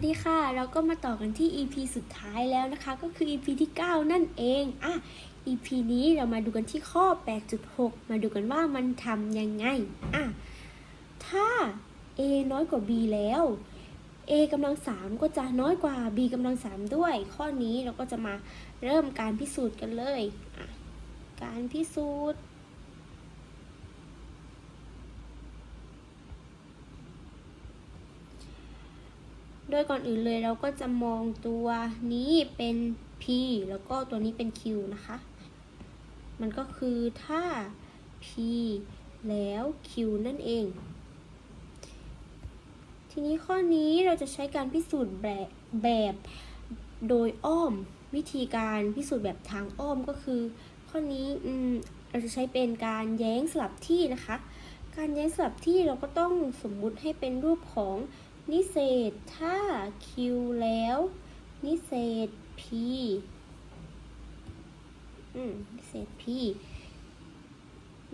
วัสดีค่ะ เราก็มาต่อกันที่ EP สุดท้ายแล้วนะคะ ก็คือ EP ที่ 9 นั่นเองอะ EP นี้เรามาดูกันที่ข้อ 8.6 มาดูกันว่ามันทำยังไงอะถ้า a น้อยกว่า b แล้ว a กำลัง 3 ก็จะน้อยกว่า b กำลัง 3 ด้วย ข้อนี้เราก็จะมาเริ่มการพิสูจน์กันเลย การพิสูจน์ โดยก่อนอื่นเลยเราก็จะมองตัวนี้เป็น p แล้วก็ตัวนี้เป็น q นะคะ มันก็คือถ้า p แล้ว q นั่นเอง ทีนี้ข้อนี้เราจะใช้การพิสูจน์แบบแบบโดยอ้อมวิธีการพิสูจน์แบบทางอ้อมก็คือ ข้อนี้เราจะใช้เป็นการแย้งสลับที่นะคะ การแย้งสลับที่เราก็ต้องสมมุติให้เป็นรูปของ นิเศษถ้า q แล้ว นิเศษ p อืมนิเศษ p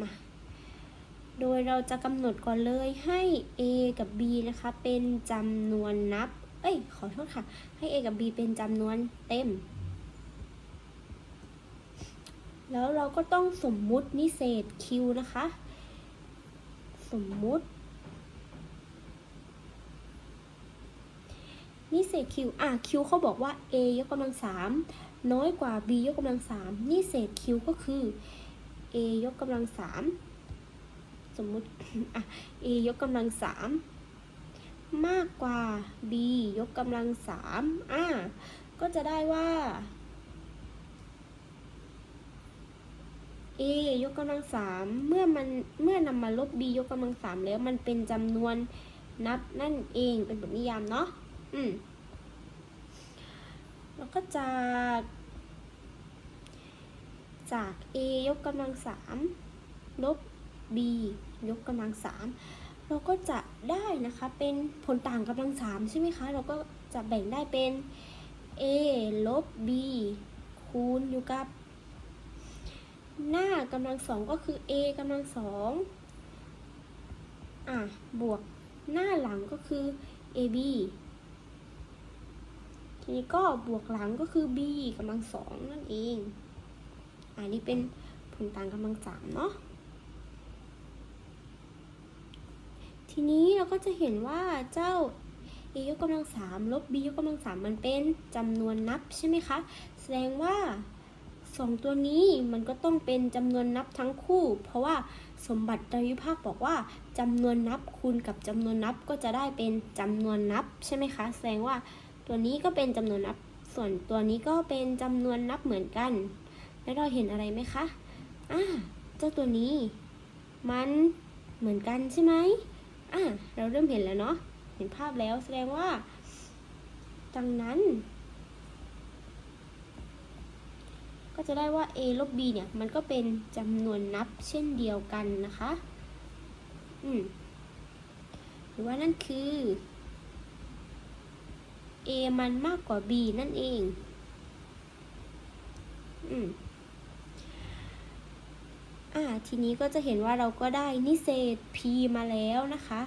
มาโดยเราจะกำหนดก่อนเลยให้ a กับ b นะคะ เป็นจำนวนนับ เอ้ย ขอโทษค่ะ ให้ a กับ b เป็นจำนวนเต็ม แล้วเราก็ต้องสมมุตินิเศษ q นะคะ สมมุติ นิเศษ q อะ q เขาบอกว่า a ยกกำลังสามน้อยกว่า b ยกกำลังสามนิเศษ q ก็คือ a ยกกำลังสามสมมุติอะ a ยกกำลังสามมากกว่า b ยกกำลังสามอะก็จะได้ว่า a ยกกำลังสามเมื่อมันเมื่อนำมาลบ b ยกกำลังสามแล้วมันเป็นจำนวนนับนั่นเองเป็นบทนิยามเนาะ อืมแล้วก็จาก จาก a ยกกำลังสามลบ b ยกกำลังสามเราก็จะได้นะคะเป็นผลต่างกำลังสามใช่ไหมคะ เราก็จะแบ่งได้เป็น a ลบ b คูณอยู่กับ หน้ากำลังสองก็คือ a กำลังสองอะบวกหน้าหลังก็คือ ab ทีนี้ก็บวกหลังก็คือ b กำลังสองนั่นเอง อันนี้เป็นผลต่างกำลังสามเนาะ ทีนี้เราก็จะเห็นว่าเจ้า a ยกกำลังสามลบ b ยกกำลังสามมันเป็นจำนวนนับใช่ไหมคะ แสดงว่าสองตัวนี้มันก็ต้องเป็นจำนวนนับทั้งคู่ เพราะว่าสมบัติไตรวิภาคบอกว่าจำนวนนับคูณกับจำนวนนับก็จะได้เป็นจำนวนนับใช่ไหมคะ แสดงว่า ตัวนี้ก็เป็นจำนวนนับ ส่วนตัวนี้ก็เป็นจำนวนนับเหมือนกัน แล้วเราเห็นอะไรไหมคะอ่าเจ้าตัวนี้ มันเหมือนกันใช่ไหมอ่าเราเริ่มเห็นแล้วเนาะ เห็นภาพแล้วแสดงว่า ดังนั้น ก็จะได้ว่า a ลบ b เนี่ย มันก็เป็นจำนวนนับเช่นเดียวกันนะคะ อืมหรือว่านั่นคือ a มันมากกว่า b นั่นเอง อืมอ่า ทีนี้ก็จะเห็นว่าเราก็ได้นิเศษ p มาแล้วนะคะ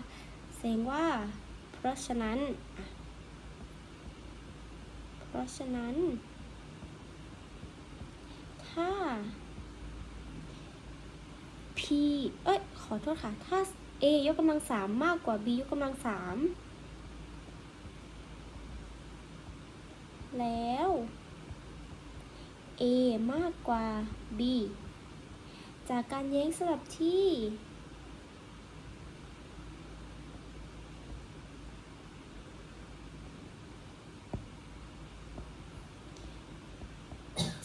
แสดงว่า เพราะฉะนั้น เพราะฉะนั้น ถ้า p เอ้ย ขอโทษค่ะ ถ้า a ยกกำลังสามมากกว่า b ยกกำลังสาม แล้ว a มากกว่า b จากการแย้งสลับที่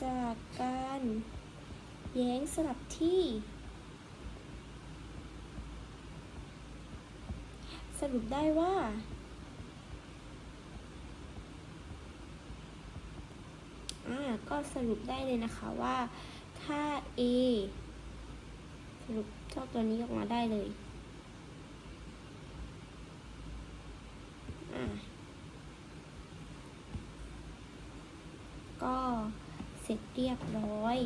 จากการแย้งสลับที่ สรุปได้ว่า อ่า ก็สรุปได้เลยนะคะว่าถ้า A สรุปเจ้าตัวนี้ออกมาได้เลยก็เสร็จเรียบร้อย